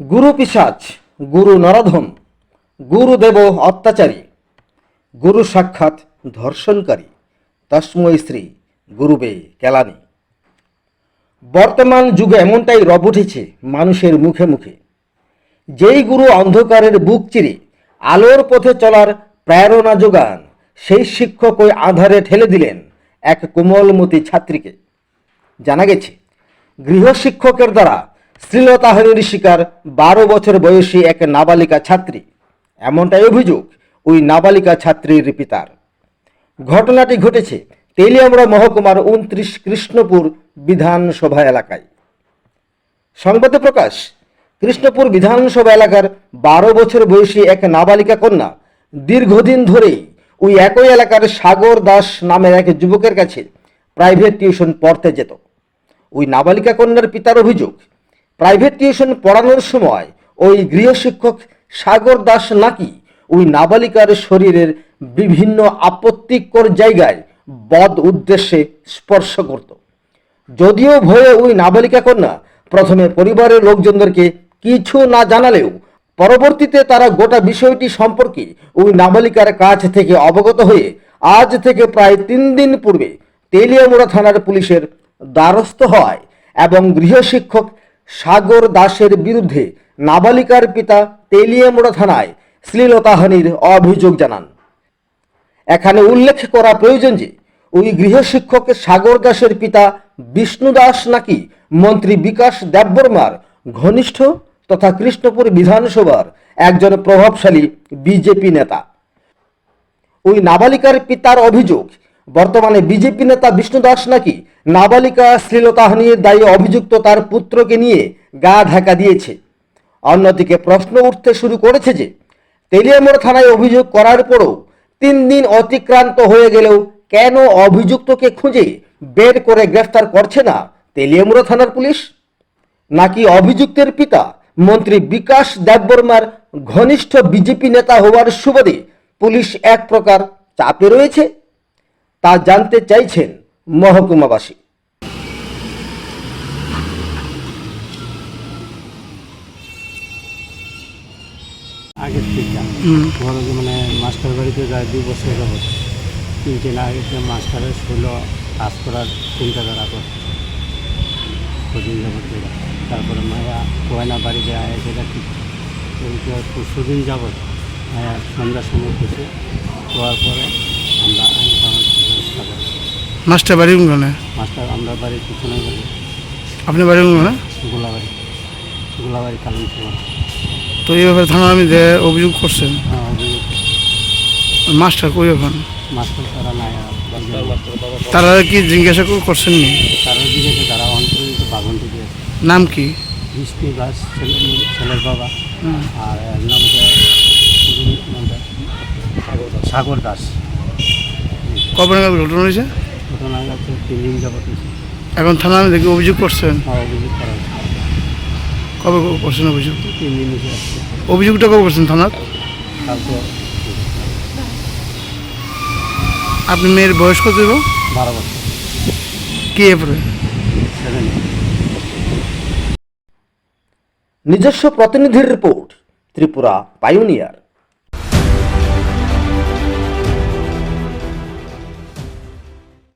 গুরু পিসাচ গুরু নরধম গুরুদেব অত্যাচারী, গুরু সাক্ষাৎ ধর্ষণকারী তস্ময় শ্রী গুরুবে কেলানি। বর্তমান যুগে এমনটাই রব উঠেছে মানুষের মুখে মুখে। যেই গুরু অন্ধকারের বুক চিরে, আলোর পথে চলার প্রেরণা যোগান, সেই শিক্ষক ওই আধারে ঠেলে দিলেন এক কোমলমতি ছাত্রীকে। জানা গেছে গৃহশিক্ষকের দ্বারা শ্লীলতাহানির শিকার, বারো বছর বয়সী এক নাবালিকা ছাত্রী। এমনটাই অভিযোগ ওই নাবালিকা ছাত্রীর পিতার। ঘটনাটি ঘটেছে তেলিয়ামড়া মহকুমার উনত্রিশ কৃষ্ণপুর বিধানসভা এলাকায়। সংবাদে প্রকাশ, কৃষ্ণপুর বিধানসভা এলাকার বারো বছর বয়সী এক নাবালিকা কন্যা দীর্ঘদিন ধরেই ওই একই এলাকার সাগর দাস নামের এক যুবকের কাছে প্রাইভেট টিউশন পড়তে যেত। ওই নাবালিকা কন্যার পিতার অভিযোগ প্রাইভেট টিউশন পড়ানোর সময় ওই গৃহশিক্ষক সাগর দাস নাকি ওই নাবালিকার শরীরের বিভিন্ন আপত্তিকর জায়গায় বদ উদ্দেশ্যে স্পর্শ করত। যদিও ভয়ে ওই নাবালিকা কন্যা প্রথমে পরিবারের লোকজনদেরকে কিছু না জানালেও পরবর্তীতে তারা গোটা বিষয়টি সম্পর্কে ওই নাবালিকার কাছ থেকে অবগত হয়ে আজ থেকে প্রায় তিন দিন পূর্বে তেলিয়ামুড়া থানার পুলিশের দ্বারস্থ হয় এবং গৃহশিক্ষক সাগর দাসের বিরুদ্ধে নাবালিকার পিতা তেলিয়ামুড়া থানায় শ্লীলতাহানির অভিযোগ জানান। এখানে উল্লেখ করা প্রয়োজন যে, ওই গৃহশিক্ষক সাগর দাসের পিতা বিষ্ণু দাস নাকি মন্ত্রী বিকাশ দেববর্মার ঘনিষ্ঠ তথা কৃষ্ণপুর বিধানসভার একজন প্রভাবশালী বিজেপি নেতা। ওই নাবালিকার পিতার অভিযোগ বর্তমানে বিজেপি নেতা বিষ্ণু দাস নাকি নাবালিকা শ্লীলতাহানির দায়ী অভিযুক্ত তার পুত্রকে নিয়ে গা ঢাকা দিয়েছে। অন্যদিকে প্রশ্ন উঠতে শুরু করেছে যে, তেলিয়ামোড় থানায় অভিযোগ করার পরও তিন দিন অতিক্রান্ত হয়ে গেলেও কেন অভিযুক্তকে খুঁজে বের করে গ্রেফতার করছে না তেলিয়ামুড়া থানার পুলিশ? নাকি অভিযুক্তের পিতা মন্ত্রী বিকাশ দেববর্মার ঘনিষ্ঠ বিজেপি নেতা হওয়ার সুবাদে পুলিশ এক প্রকার চাপে রয়েছে? তা জানতে চাইছেন মহকুমাবাসী। আগের থেকে মানে মাস্টার বাড়িতে যায় দুই বছর যাবত তিনটে না আগে মাস্টারের ষোলো কাজ করার চিন্তা ধারা করে কদিন যাবত তারপরে মায়া গয়না বাড়িতে আয়া সেটা ঠিক পরশুদিন যাবত আয়া সন্ধ্যার সময় কিছু হওয়ার পরে আমরা মাস্টার বাড়ি কোনখানে? মাস্টার আমরা বাড়ির পিছনে বাড়ি আপনার বাড়ি কোনখানে? গোলাবাড়ি। গোলাবাড়ি কালন সময় তো এই ব্যাপারে থানা আমি যে অভিযোগ করছেন অভিযোগ মাস্টার কই এখন? মাস্টার তারা নাই তারা কি জিজ্ঞাসা করছেন নি? কারোর দিকে তো তারা অন্তরিত বাগন থেকে নাম কি? বৃষ্টি দাস ছেলের বাবা। আর এর নাম সাগর দাস। কবে ঘটনা হয়েছে? ঘটনা যাচ্ছে তিন দিন যাবত এখন থানা আমি দেখি অভিযোগ করছেন? হ্যাঁ, অভিযোগ করা কবে করছেন অভিযোগ? তিন দিন অভিযোগটা কবে করছেন থানার? তারপর আপনি মেয়ের বয়স কত দেব বারো বছর। কি এরপরে নিজস্ব প্রতিনিধির রিপোর্ট ত্রিপুরা পাইওনিয়ার